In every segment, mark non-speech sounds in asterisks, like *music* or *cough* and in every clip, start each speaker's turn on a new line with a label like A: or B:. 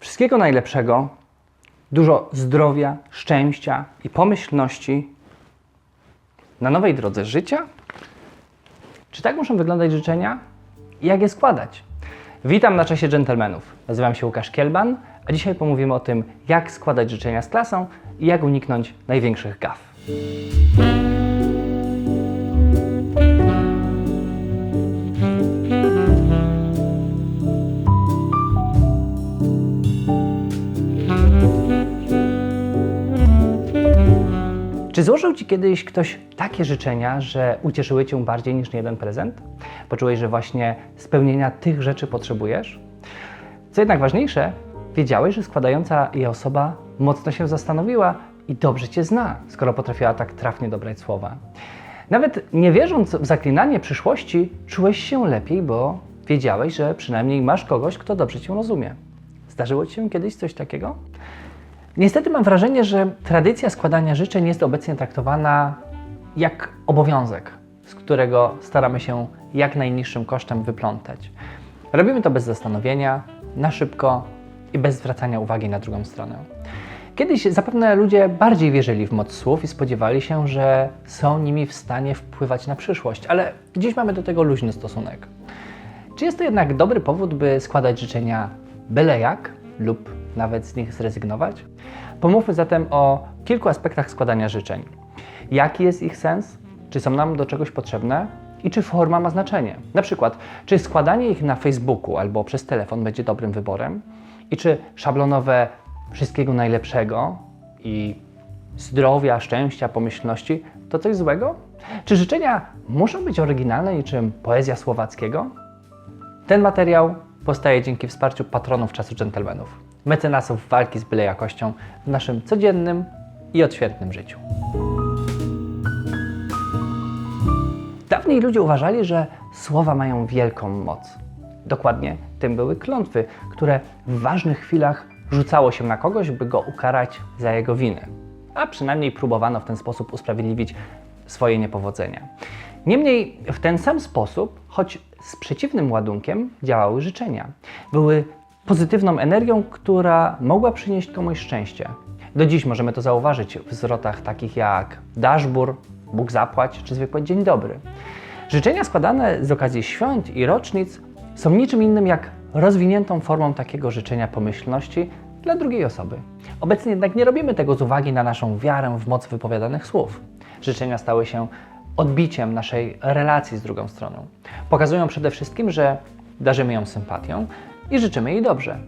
A: Wszystkiego najlepszego, dużo zdrowia, szczęścia i pomyślności na nowej drodze życia? Czy tak muszą wyglądać życzenia? I jak je składać? Witam na czasie dżentelmenów. Nazywam się Łukasz Kielban, a dzisiaj pomówimy o tym, jak składać życzenia z klasą i jak uniknąć największych gaf. Czy złożył Ci kiedyś ktoś takie życzenia, że ucieszyły Cię bardziej niż jeden prezent? Poczułeś, że właśnie spełnienia tych rzeczy potrzebujesz? Co jednak ważniejsze, wiedziałeś, że składająca je osoba mocno się zastanowiła i dobrze Cię zna, skoro potrafiła tak trafnie dobrać słowa. Nawet nie wierząc w zaklinanie przyszłości, czułeś się lepiej, bo wiedziałeś, że przynajmniej masz kogoś, kto dobrze Cię rozumie. Zdarzyło Ci się kiedyś coś takiego? Niestety mam wrażenie, że tradycja składania życzeń jest obecnie traktowana jak obowiązek, z którego staramy się jak najniższym kosztem wyplątać. Robimy to bez zastanowienia, na szybko i bez zwracania uwagi na drugą stronę. Kiedyś zapewne ludzie bardziej wierzyli w moc słów i spodziewali się, że są nimi w stanie wpływać na przyszłość, ale dziś mamy do tego luźny stosunek. Czy jest to jednak dobry powód, by składać życzenia byle jak lub nawet z nich zrezygnować? Pomówmy zatem o kilku aspektach składania życzeń. Jaki jest ich sens? Czy są nam do czegoś potrzebne? I czy forma ma znaczenie? Na przykład, czy składanie ich na Facebooku albo przez telefon będzie dobrym wyborem? I czy szablonowe wszystkiego najlepszego i zdrowia, szczęścia, pomyślności to coś złego? Czy życzenia muszą być oryginalne niczym poezja słowackiego? Ten materiał powstaje dzięki wsparciu patronów czasu dżentelmenów, mecenasów walki z byle jakością w naszym codziennym i odświętnym życiu. Dawniej ludzie uważali, że słowa mają wielką moc. Dokładnie tym były klątwy, które w ważnych chwilach rzucało się na kogoś, by go ukarać za jego winy. A przynajmniej próbowano w ten sposób usprawiedliwić swoje niepowodzenia. Niemniej w ten sam sposób, choć z przeciwnym ładunkiem, działały życzenia. Były pozytywną energią, która mogła przynieść komuś szczęście. Do dziś możemy to zauważyć w zwrotach takich jak daszbur, Bóg zapłać czy zwykły dzień dobry. Życzenia składane z okazji świąt i rocznic są niczym innym jak rozwiniętą formą takiego życzenia pomyślności dla drugiej osoby. Obecnie jednak nie robimy tego z uwagi na naszą wiarę w moc wypowiadanych słów. Życzenia stały się odbiciem naszej relacji z drugą stroną. Pokazują przede wszystkim, że darzymy ją sympatią i życzymy jej dobrze.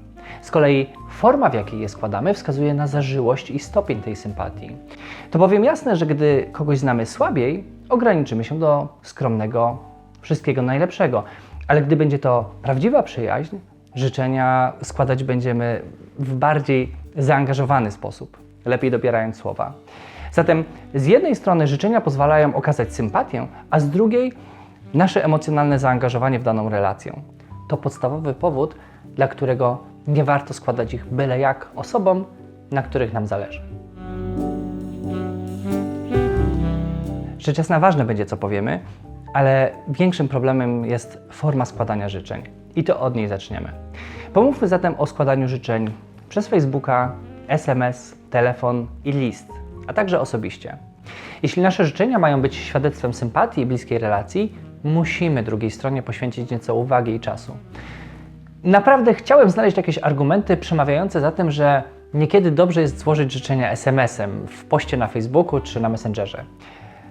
A: Z kolei forma, w jakiej je składamy, wskazuje na zażyłość i stopień tej sympatii. To bowiem jasne, że gdy kogoś znamy słabiej, ograniczymy się do skromnego wszystkiego najlepszego. Ale gdy będzie to prawdziwa przyjaźń, życzenia składać będziemy w bardziej zaangażowany sposób, lepiej dobierając słowa. Zatem z jednej strony życzenia pozwalają okazać sympatię, a z drugiej nasze emocjonalne zaangażowanie w daną relację. To podstawowy powód, dla którego nie warto składać ich byle jak osobom, na których nam zależy. Rzecz jasna ważne będzie, co powiemy, ale większym problemem jest forma składania życzeń. I to od niej zaczniemy. Pomówmy zatem o składaniu życzeń przez Facebooka, SMS, telefon i list, a także osobiście. Jeśli nasze życzenia mają być świadectwem sympatii i bliskiej relacji, musimy drugiej stronie poświęcić nieco uwagi i czasu. Naprawdę chciałem znaleźć jakieś argumenty przemawiające za tym, że niekiedy dobrze jest złożyć życzenia SMS-em w poście na Facebooku czy na Messengerze.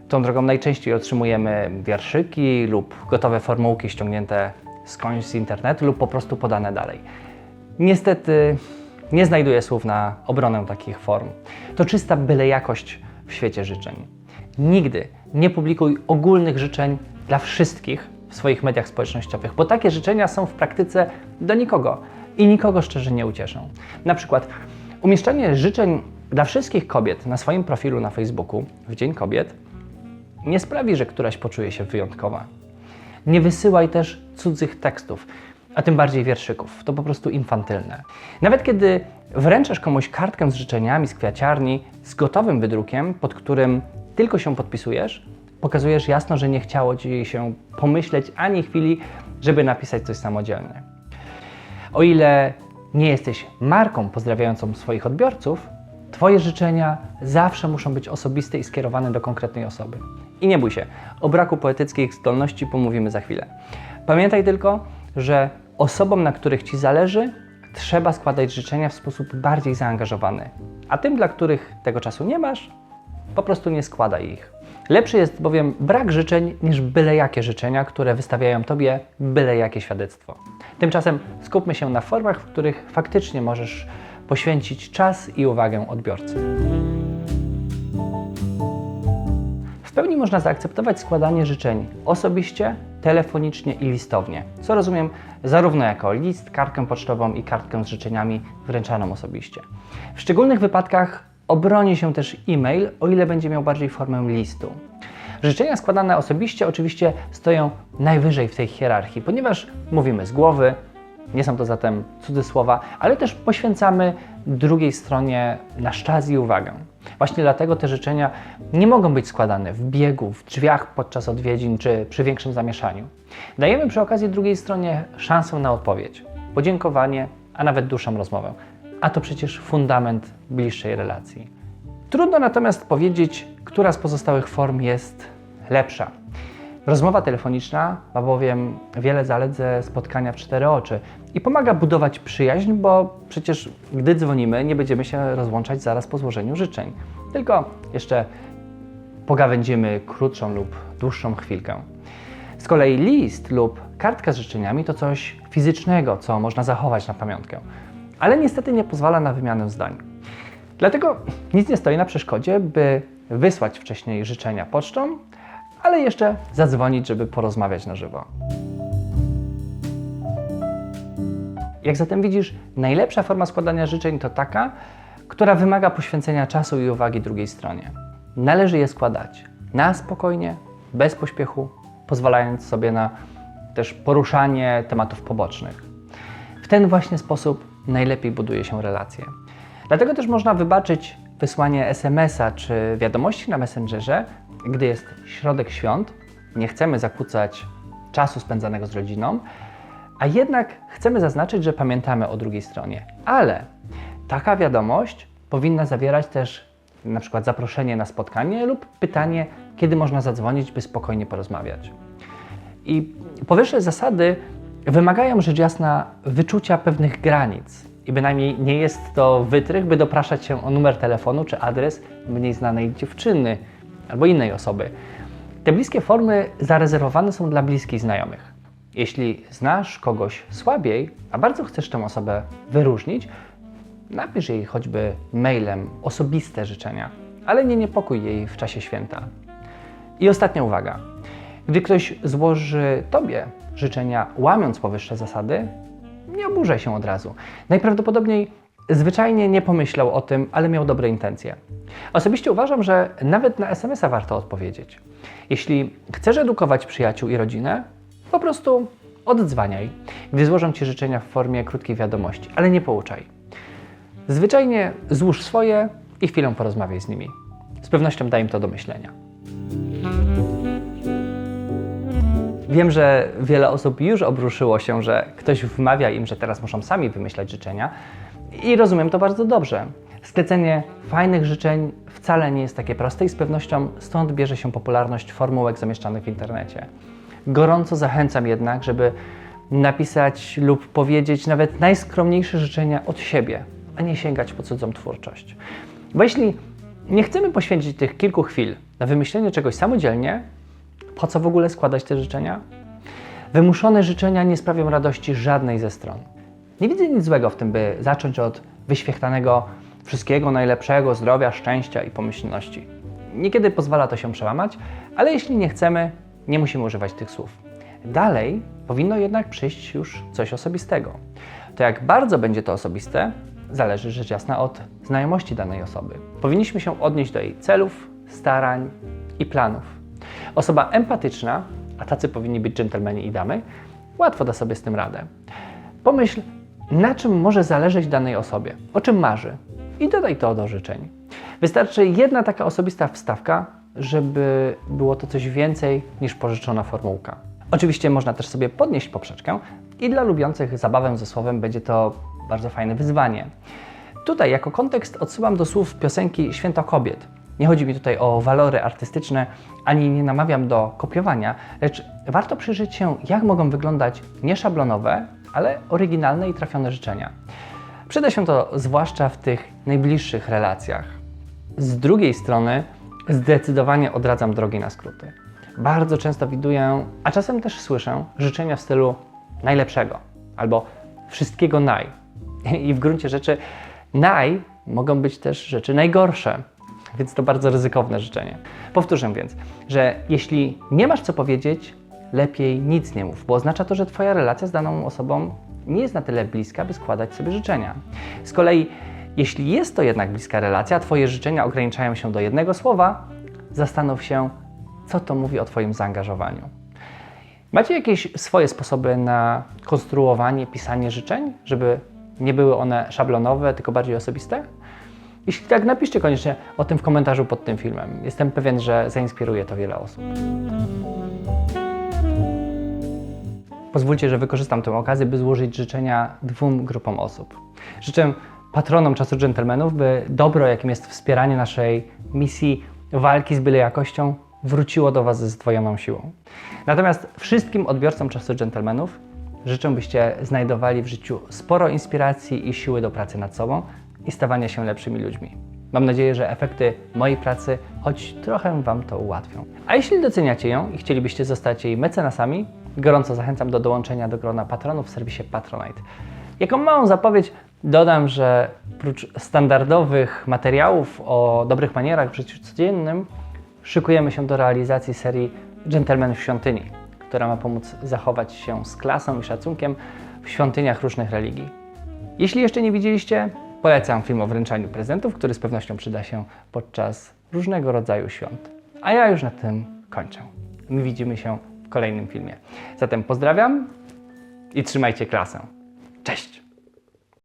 A: Tą drogą najczęściej otrzymujemy wierszyki lub gotowe formułki ściągnięte skądś z internetu lub po prostu podane dalej. Niestety nie znajduję słów na obronę takich form. To czysta byle jakość w świecie życzeń. Nigdy nie publikuj ogólnych życzeń dla wszystkich w swoich mediach społecznościowych, bo takie życzenia są w praktyce do nikogo i nikogo szczerze nie ucieszą. Na przykład umieszczanie życzeń dla wszystkich kobiet na swoim profilu na Facebooku w Dzień Kobiet nie sprawi, że któraś poczuje się wyjątkowa. Nie wysyłaj też cudzych tekstów, a tym bardziej wierszyków. To po prostu infantylne. Nawet kiedy wręczasz komuś kartkę z życzeniami z kwiaciarni, z gotowym wydrukiem, pod którym tylko się podpisujesz, pokazujesz jasno, że nie chciało ci się pomyśleć ani chwili, żeby napisać coś samodzielnie. O ile nie jesteś marką pozdrawiającą swoich odbiorców, Twoje życzenia zawsze muszą być osobiste i skierowane do konkretnej osoby. I nie bój się, o braku poetyckich zdolności pomówimy za chwilę. Pamiętaj tylko, że osobom, na których Ci zależy, trzeba składać życzenia w sposób bardziej zaangażowany. A tym, dla których tego czasu nie masz, po prostu nie składaj ich. Lepszy jest bowiem brak życzeń niż byle jakie życzenia, które wystawiają Tobie byle jakie świadectwo. Tymczasem skupmy się na formach, w których faktycznie możesz poświęcić czas i uwagę odbiorcy. W pełni można zaakceptować składanie życzeń osobiście, telefonicznie i listownie, co rozumiem zarówno jako list, kartkę pocztową i kartkę z życzeniami wręczaną osobiście. W szczególnych wypadkach obroni się też e-mail, o ile będzie miał bardziej formę listu. Życzenia składane osobiście oczywiście stoją najwyżej w tej hierarchii, ponieważ mówimy z głowy, nie są to zatem cudzysłowa, ale też poświęcamy drugiej stronie nasz czas i uwagę. Właśnie dlatego te życzenia nie mogą być składane w biegu, w drzwiach podczas odwiedzin czy przy większym zamieszaniu. Dajemy przy okazji drugiej stronie szansę na odpowiedź, podziękowanie, a nawet dłuższą rozmowę. A to przecież fundament bliższej relacji. Trudno natomiast powiedzieć, która z pozostałych form jest lepsza. Rozmowa telefoniczna ma bowiem wiele zalet ze spotkania w cztery oczy i pomaga budować przyjaźń, bo przecież gdy dzwonimy, nie będziemy się rozłączać zaraz po złożeniu życzeń, tylko jeszcze pogawędzimy krótszą lub dłuższą chwilkę. Z kolei list lub kartka z życzeniami to coś fizycznego, co można zachować na pamiątkę, ale niestety nie pozwala na wymianę zdań. Dlatego nic nie stoi na przeszkodzie, by wysłać wcześniej życzenia pocztą, ale jeszcze zadzwonić, żeby porozmawiać na żywo. Jak zatem widzisz, najlepsza forma składania życzeń to taka, która wymaga poświęcenia czasu i uwagi drugiej stronie. Należy je składać na spokojnie, bez pośpiechu, pozwalając sobie na też poruszanie tematów pobocznych. W ten właśnie sposób najlepiej buduje się relacje. Dlatego też można wybaczyć wysłanie SMS-a czy wiadomości na Messengerze, gdy jest środek świąt, nie chcemy zakłócać czasu spędzanego z rodziną, a jednak chcemy zaznaczyć, że pamiętamy o drugiej stronie. Ale taka wiadomość powinna zawierać też na przykład zaproszenie na spotkanie lub pytanie, kiedy można zadzwonić, by spokojnie porozmawiać. I powyższe zasady wymagają rzecz jasna wyczucia pewnych granic. I bynajmniej nie jest to wytrych, by dopraszać się o numer telefonu czy adres mniej znanej dziewczyny albo innej osoby. Te bliskie formy zarezerwowane są dla bliskich znajomych. Jeśli znasz kogoś słabiej, a bardzo chcesz tę osobę wyróżnić, napisz jej choćby mailem osobiste życzenia, ale nie niepokój jej w czasie święta. I ostatnia uwaga. Gdy ktoś złoży Tobie życzenia, łamiąc powyższe zasady, nie oburzaj się od razu. Najprawdopodobniej zwyczajnie nie pomyślał o tym, ale miał dobre intencje. Osobiście uważam, że nawet na SMS-a warto odpowiedzieć. Jeśli chcesz edukować przyjaciół i rodzinę, po prostu oddzwaniaj, gdy złożą Ci życzenia w formie krótkiej wiadomości, ale nie pouczaj. Zwyczajnie złóż swoje i chwilę porozmawiaj z nimi. Z pewnością da im to do myślenia. Wiem, że wiele osób już obruszyło się, że ktoś wmawia im, że teraz muszą sami wymyślać życzenia i rozumiem to bardzo dobrze. Sklecenie fajnych życzeń wcale nie jest takie proste i z pewnością stąd bierze się popularność formułek zamieszczanych w internecie. Gorąco zachęcam jednak, żeby napisać lub powiedzieć nawet najskromniejsze życzenia od siebie, a nie sięgać po cudzą twórczość. Bo jeśli nie chcemy poświęcić tych kilku chwil na wymyślenie czegoś samodzielnie, po co w ogóle składać te życzenia? Wymuszone życzenia nie sprawią radości żadnej ze stron. Nie widzę nic złego w tym, by zacząć od wyświechtanego wszystkiego najlepszego, zdrowia, szczęścia i pomyślności. Niekiedy pozwala to się przełamać, ale jeśli nie chcemy, nie musimy używać tych słów. Dalej powinno jednak przyjść już coś osobistego. To jak bardzo będzie to osobiste, zależy rzecz jasna od znajomości danej osoby. Powinniśmy się odnieść do jej celów, starań i planów. Osoba empatyczna, a tacy powinni być dżentelmeni i damy, łatwo da sobie z tym radę. Pomyśl, na czym może zależeć danej osobie, o czym marzy i dodaj to do życzeń. Wystarczy jedna taka osobista wstawka, żeby było to coś więcej niż pożyczona formułka. Oczywiście można też sobie podnieść poprzeczkę I dla lubiących zabawę ze słowem będzie to bardzo fajne wyzwanie. Tutaj jako kontekst odsyłam do słów piosenki Święto Kobiet. Nie chodzi mi tutaj o walory artystyczne, ani nie namawiam do kopiowania, lecz warto przyjrzeć się, jak mogą wyglądać nieszablonowe, ale oryginalne i trafione życzenia. Przyda się to zwłaszcza w tych najbliższych relacjach. Z drugiej strony, zdecydowanie odradzam drogi na skróty. Bardzo często widuję, a czasem też słyszę, życzenia w stylu najlepszego albo wszystkiego naj. *laughs* I w gruncie rzeczy naj mogą być też rzeczy najgorsze, więc to bardzo ryzykowne życzenie. Powtórzę więc, że jeśli nie masz co powiedzieć, lepiej nic nie mów, bo oznacza to, że Twoja relacja z daną osobą nie jest na tyle bliska, by składać sobie życzenia. Z kolei, jeśli jest to jednak bliska relacja, a Twoje życzenia ograniczają się do jednego słowa, zastanów się, co to mówi o Twoim zaangażowaniu. Macie jakieś swoje sposoby na konstruowanie, pisanie życzeń, żeby nie były one szablonowe, tylko bardziej osobiste? Jeśli tak, napiszcie koniecznie o tym w komentarzu pod tym filmem. Jestem pewien, że zainspiruje to wiele osób. Pozwólcie, że wykorzystam tę okazję, by złożyć życzenia dwóm grupom osób. Życzę patronom czasu dżentelmenów, by dobro, jakim jest wspieranie naszej misji walki z byle jakością, wróciło do Was ze zdwojoną siłą. Natomiast wszystkim odbiorcom czasu dżentelmenów życzę, byście znajdowali w życiu sporo inspiracji i siły do pracy nad sobą i stawania się lepszymi ludźmi. Mam nadzieję, że efekty mojej pracy choć trochę Wam to ułatwią. A jeśli doceniacie ją i chcielibyście zostać jej mecenasami, gorąco zachęcam do dołączenia do grona patronów w serwisie Patronite. Jako małą zapowiedź dodam, że oprócz standardowych materiałów o dobrych manierach w życiu codziennym, szykujemy się do realizacji serii Gentleman w świątyni, która ma pomóc zachować się z klasą i szacunkiem w świątyniach różnych religii. Jeśli jeszcze nie widzieliście, polecam film o wręczaniu prezentów, który z pewnością przyda się podczas różnego rodzaju świąt. A ja już na tym kończę. My widzimy się w kolejnym filmie. Zatem pozdrawiam i trzymajcie klasę. Cześć!